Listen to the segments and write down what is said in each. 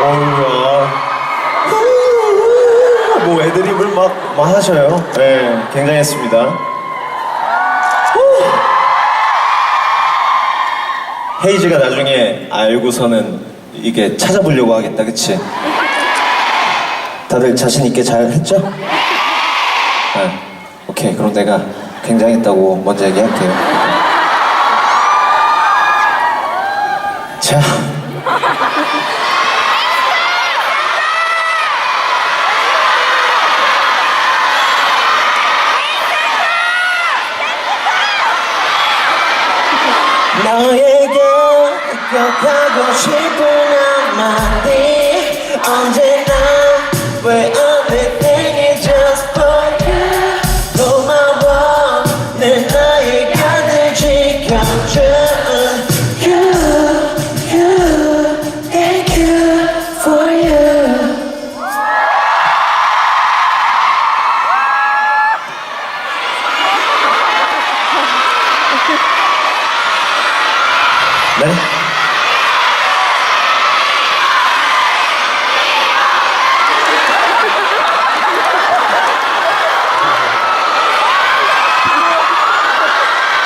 어우야. 뭐 애드립을 막, 막 하셔요. 네, 굉장했습니다. 후. 헤이즈가 나중에 알고서는 이게 찾아보려고 하겠다, 그치? 다들 자신 있게 잘 했죠? 네. 오케이, 그럼 내가 굉장했다고 먼저 얘기할게요. 자. 너에게 격하고 싶은 한마디. 언제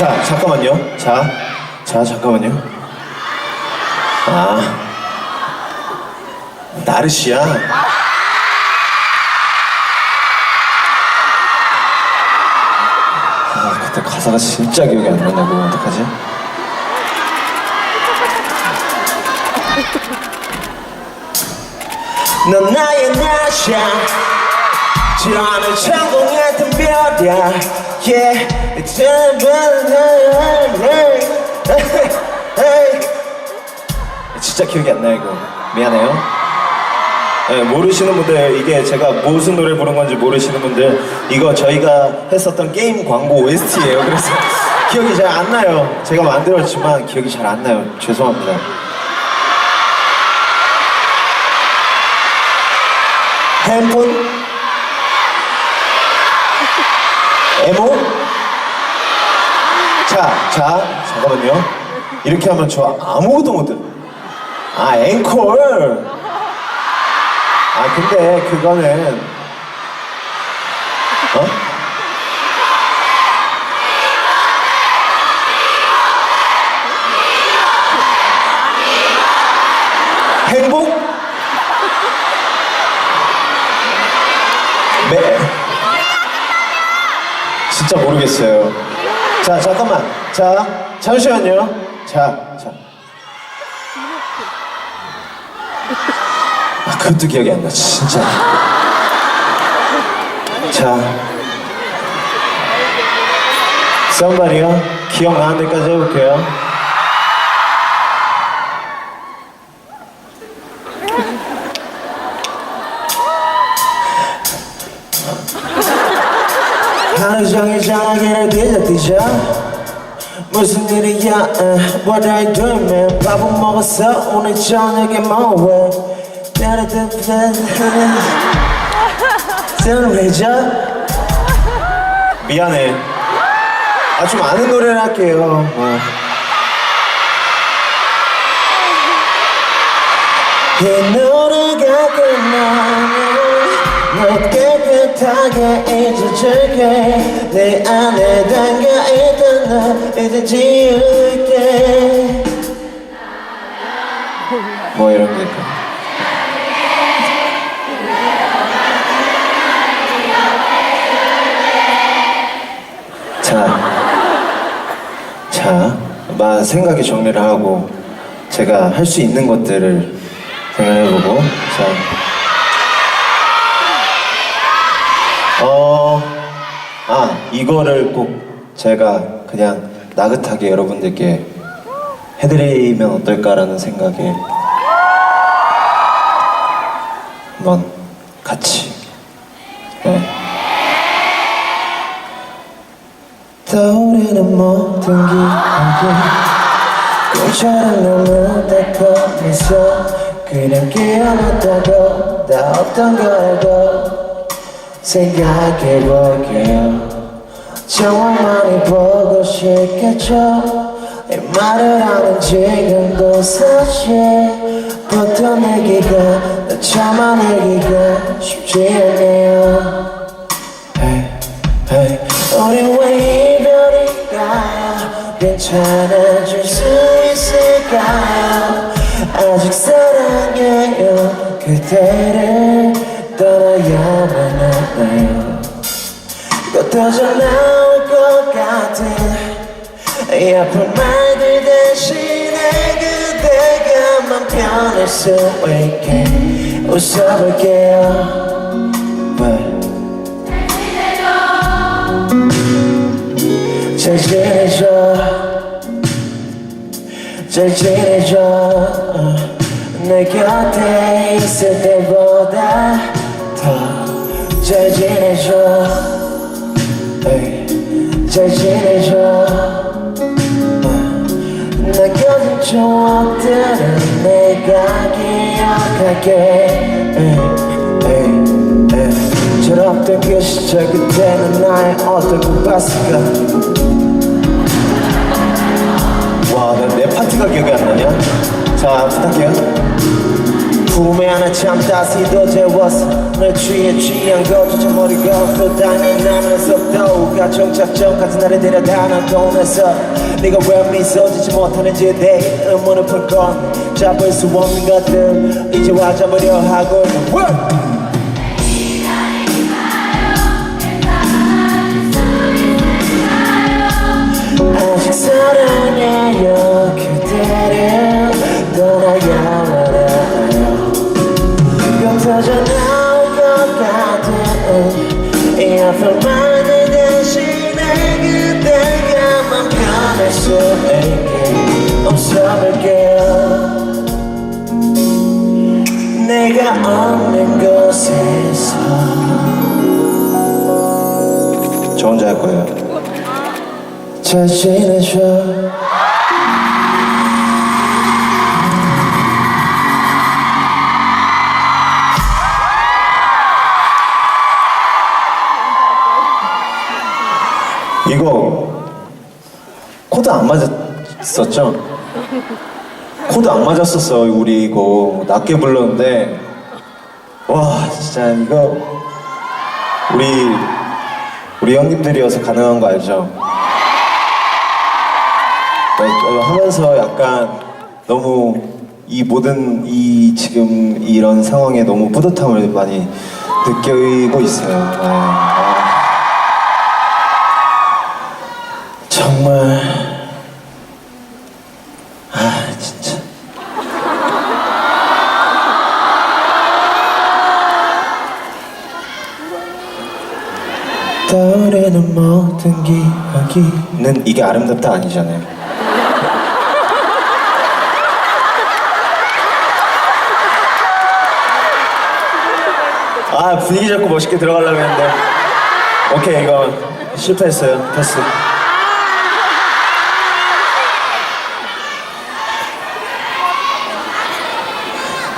자, 잠깐만요. 자, 자, 잠깐만요. 아, 나르시야. 아, 그때 가사가 진짜 기억이 안. 그거 어떡하지? 넌 나의 나샤 지나는 천공했던 별이야 Yeah It's 진짜 기억이 안 나요 이거. 미안해요. 네, 모르시는 분들 이게 제가 무슨 노래 부른 건지 모르시는 분들 이거 저희가 했었던 게임 광고 OST예요. 그래서 기억이 잘 안 나요. 제가 만들었지만 기억이 잘 안 나요. 죄송합니다. 핸폰 에모 자, 자, 잠깐만요. 이렇게 하면 저 아무것도 못 들어. 아, 앵콜. 아, 근데 그거는 어? 행복? 네. 진짜 모르겠어요. 자, 잠깐만. 자, 잠시만요. 자, 자. 아, 그것도 기억이 안 나, 진짜. 자. 썸바리요? 기억나는 데까지 해볼게요. 하루 종일 전화기를 들려뛰죠 무슨 일이야 uh, What are you doing man? 밥은 먹었어? 오늘 저녁에 뭐해? 왜죠? 미안해. 아 좀 아는 노래를 할게요. 어. 이 노래가 끝나면 널 깨끗하게 잊어줄게 내 안에 담겨있던 널 이제 지울게. 뭐 이런 게 있고. 자, 자, 마 생각에 정리를 하고 제가 할 수 있는 것들을 생각해보고 자, 어, 아 이거를 꼭 제가 그냥 나긋하게 여러분들께 해드리면 어떨까라는 생각에 한번 같이 네. 떠오르는 모든 기억이 꿈처럼 너무 달콤해서 그냥 깨어났다고 다 없던 거라고 생각해볼게요 정말 보고 싶겠죠? 이 말을 하는 지금도 사실 보통 내기가 참아내기가 쉽지 않네요. Hey, hey. 우리 왜 이별일까요 괜찮아질 수 있을까요? 아직 사랑해요. 그대를 떠나야만 하나요? 흩어져 나올 것 같은 이 아픈 말들 대신에 그대가 맘 편할 수 있게 웃어볼게요. 왜? 잘 지내줘. 잘 지내줘. 어, 내 곁에 있을 때보다 더 잘 지내줘 잘 지내줘 겪은 추억들은 내가 기억할게. 철없던 그 시절 그때는 나의 어떤 그 봤을까 와, 나내 파트가 기억이 안 나냐? 자, 부탁해요. 품에 하나 참다 시도 재웠어. 널 취해 취한 거조차 머리가 없고 당연하면서 더우가 정착점까지 나를 데려다 난 동네서 네가 왜 미소 짓지 못하는지에 대해 의문을 풀건 잡을 수 없는 것들 이제 와 잡으려 하고 있는 혼자 할 거예요. 잘 지내줘 이거 코드 안 맞았었죠? 코드 안 맞았었어 우리 이거. 낮게 불렀는데. 와 진짜 이거 우리 우리 형님들이어서 가능한 거 알죠? 네, 저 하면서 약간 너무 이 모든 이 지금 이런 상황에 너무 뿌듯함을 많이 느끼고 있어요. 네. 아. 정말 떠오르는 모든 기억이는 이게 아름답다 아니잖아요. 아 분위기 잡고 멋있게 들어가려고 했는데. 오케이 이거 실패했어요. 패스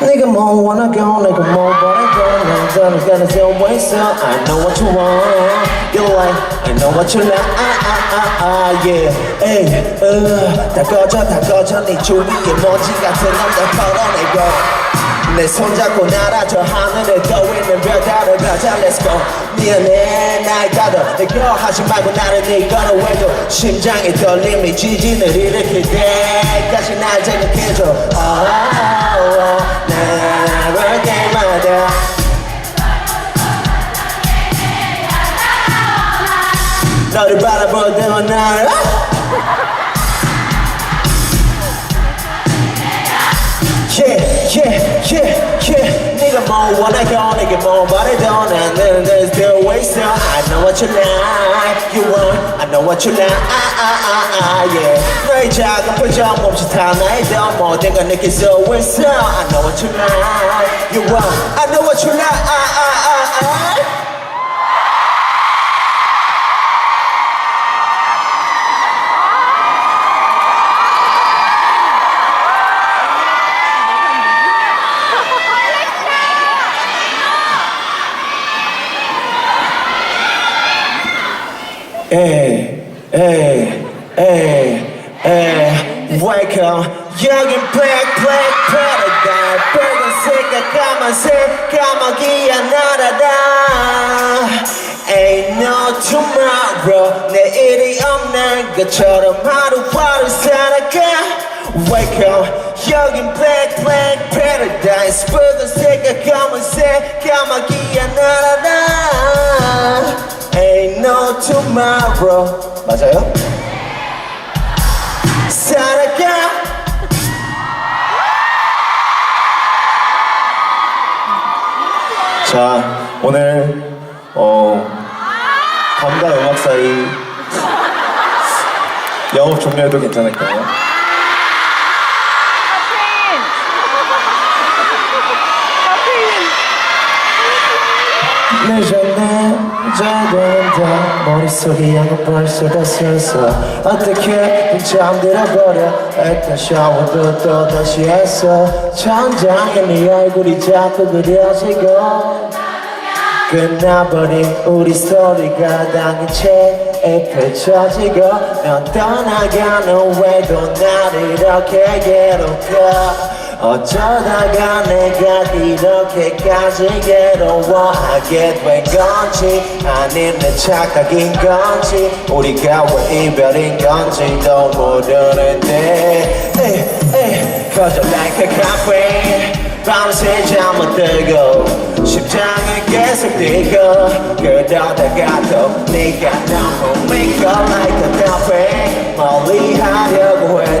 네가 뭐 원하고 내가 뭐 바라고 난 너를 가려서 왜 있어 I know what you want You like I know what you like ah, ah, ah, ah, yeah 에이 uh, 다 꺼져 다 꺼져 네 주위에 먼지 같은 남자 털어내고 내 손잡고 날아 저 하늘에 떠있는 별다를 가자. Let's go. 미안해 날 가둬 내거 하지 말고 나를 네 왜도 심장의 떨림이 지진을 일으킬 때까지 날 자극해줘. Oh, oh, oh, 나를 때마다 너를 바라볼 때만 나를 Yeah, yeah, yeah, yeah. 네가 뭐 원하고 내게 뭐 말해도 나는 there's still ways to I know what you like, you want I know what you like, ah, ah, ah, ah, yeah 너의 작은 표정 멈칫 하나에도 모든 걸 느낄 수 있어 I know what you like, you want I know what you like, 여긴 black, black, paradise. 빨간색과 까만 검은색 까마귀야 날아라 Ain't no tomorrow 내일이 없는 것처럼 하루하루 살아가 Wake up 여긴 black black paradise 붉은색 검은색 까마귀야 날아라 Ain't no tomorrow 맞아요? 살아가 자 오늘 어 밤과 음악 사이 영업 종료해도 괜찮을까요? 늦었 네 저도는다 머릿속에 양은 벌써 다 슬서 어떻게 잠들어버려. 일단 샤워도 또 다시 했어. 천장에 네 얼굴이 자꾸 그려지고. 끝나버린 우리 스토리가 당연체 펼쳐지고. 넌 떠나가는 왜도 날 이렇게 괴롭혀 어쩌다 가 내가 이렇게까지 괴로워하게 된 건지 아님 내 착각인 건지 우리가 왜 이별인 건지도 모르는데. 에이, 에이, Cause I'm like a cafe. 밤새 잠 못 들고 심장은 계속 뛰고 그러다가 또 네가 너무 믿고 like a cafe. 멀리 하려고 해도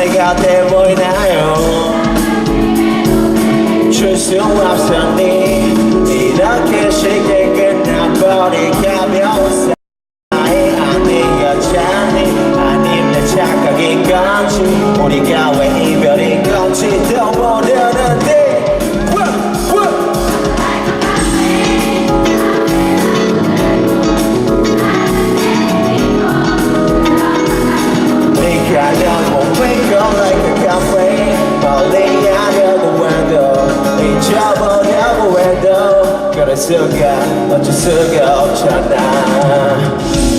내가 돼 보이나요? 줄 수 없었니? 이렇게 쉽게 끝나버린 가벼운 사이 아니었잖니. 아님 내 착각인 건지 우리가 왜 이별인 건지도 모르 수가 어쩔 수가 없잖아.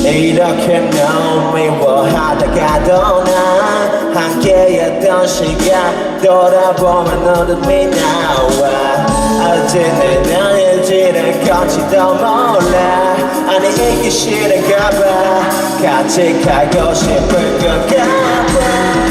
이렇게 너무 미워하다가도 난 함께였던 시간 돌아보면 어둠이 나와. 어제 내 나일지를 건지도 몰라. 아니 이기 싫은가 봐. 같이 가고 싶을 건가 봐